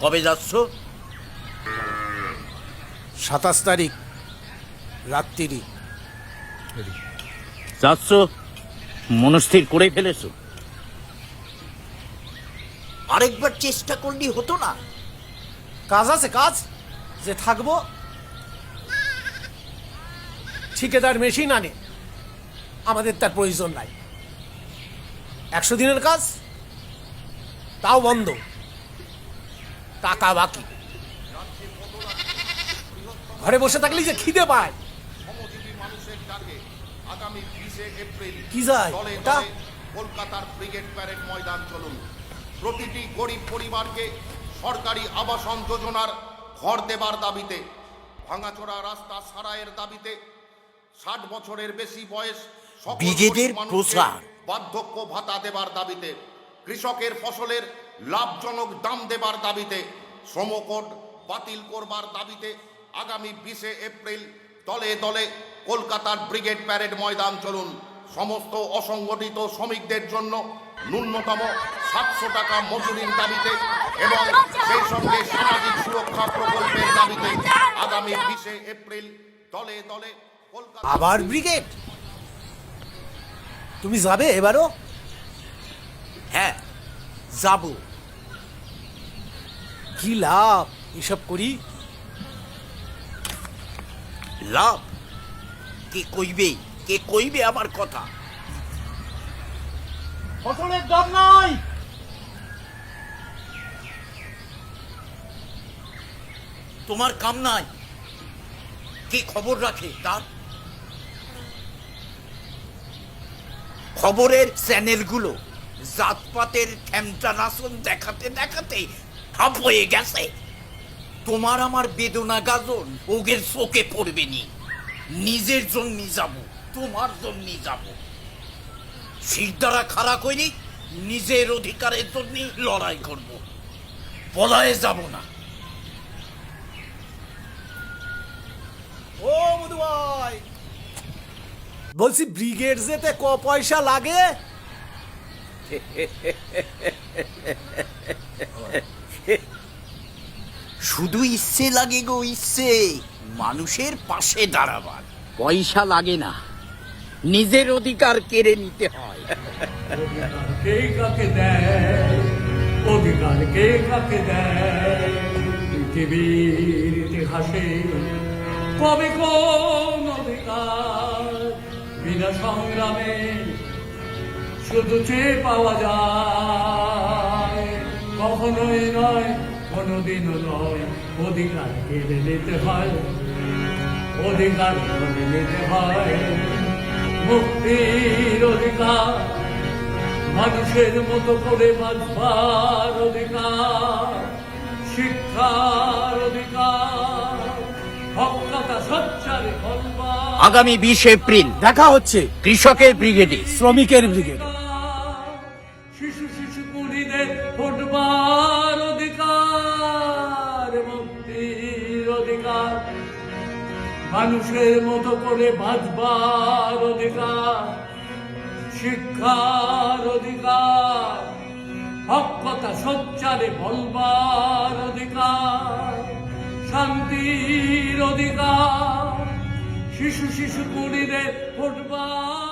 কবে যাচ্ছ? সাতাশ তারিখ রাত্রি যাচ্ছ? মনস্থির করে ফেলেছো। আরেকবার চেষ্টা করলি হতো না? কাজ আছে কাজ। যে থাকব। ঠিকাদার মেশিন আনে। আমাদের তার প্রয়োজন নাই। একশো দিনের কাজ তাও বন্ধ। টাকা বাকি। ঘরে বসে থাকলেই যে খিদে পায়। কি যায়? কলকাতার ব্রিগেড প্যারেড ময়দান চলুন। প্রতিটি গরিব পরিবারকে সরকারি আবাসন যোজনার ঘর দেবার দাবিতে ভাঙাচোরা রাস্তা সারাইয়ের দাবিতে ষাট বছরের বেশি বয়স ব্রিগেডের বার্ধক্য ভাতা দেবার দাবিতে কৃষকের ফসলের লাভজনক দাম দেবার দাবিতে শ্রমকোড বাতিল করবার দাবিতে আগামী বিশে এপ্রিল দলে দলে কলকাতার ব্রিগেড প্যারেড ময়দান চলুন। সমস্ত অসংগঠিত শ্রমিকদের জন্য ন্যূনতম সাতশো টাকা মজুরির দাবিতে এবং সেই সঙ্গে সামাজিক সুরক্ষা প্রকল্পের দাবিতে আগামী বিশে এপ্রিল দলে দলে আবার ব্রিগেড? তুমি যাবে এবারও? হ্যাঁ যাব। কি লাভ? এসব করি? লাভ? কে কইবে? কে কইবে আমার কথা? ফসলের দাম নাই। তোমার কাম নাই। কে খবর রাখে তার? খবরের চ্যানেলগুলো জাতপাতের ঠ্যামটা নাচন দেখাতে দেখাতে হাফ হয়ে গেছে। তোমার আমার বেদনা গাজন ওগের চোখে পড়বে নি। নিজের জন্যই যাব তোমার জন্যই যাব। শিরদারা খাড়া করি নিজের অধিকারের জন্য লড়াই করব। পলায়ে যাব না। ও মধু ভাই বলছি ব্রিগেড যেতে ক পয়সা লাগে? শুধু ইচ্ছে লাগে গো ইচ্ছে। মানুষের পাশে দাঁড়াবার। পয়সা লাগে না। নিজের অধিকার কেড়ে নিতে হয়। কে কাকে দেয়? অধিকার কে কাকে দেয়? পৃথিবীর ইতিহাসে কবে কোন অধিকার বিনা সংগ্রামে শুধু চেয়ে পাওয়া যায়? কখনোই নয় কোনোদিনও নয় অধিকার কেড়ে নিতে হয়। অধিকার কেড়ে নিতে হয়। মুক্তির অধিকার মানুষের মতো করে বাঁচবার অধিকার শিক্ষার অধিকার আগামী বিশ এপ্রিল দেখা হচ্ছে। কৃষকের ব্রিগেডে। শ্রমিকের ব্রিগেড। অধিকার। মানুষের মতো করে বাঁচবার অধিকার, শিক্ষার অধিকার হকতা সচ্চারে বলবার অধিকার, শান্তির অধিকার। শিশু শিশু কুড়িদের ফুটবার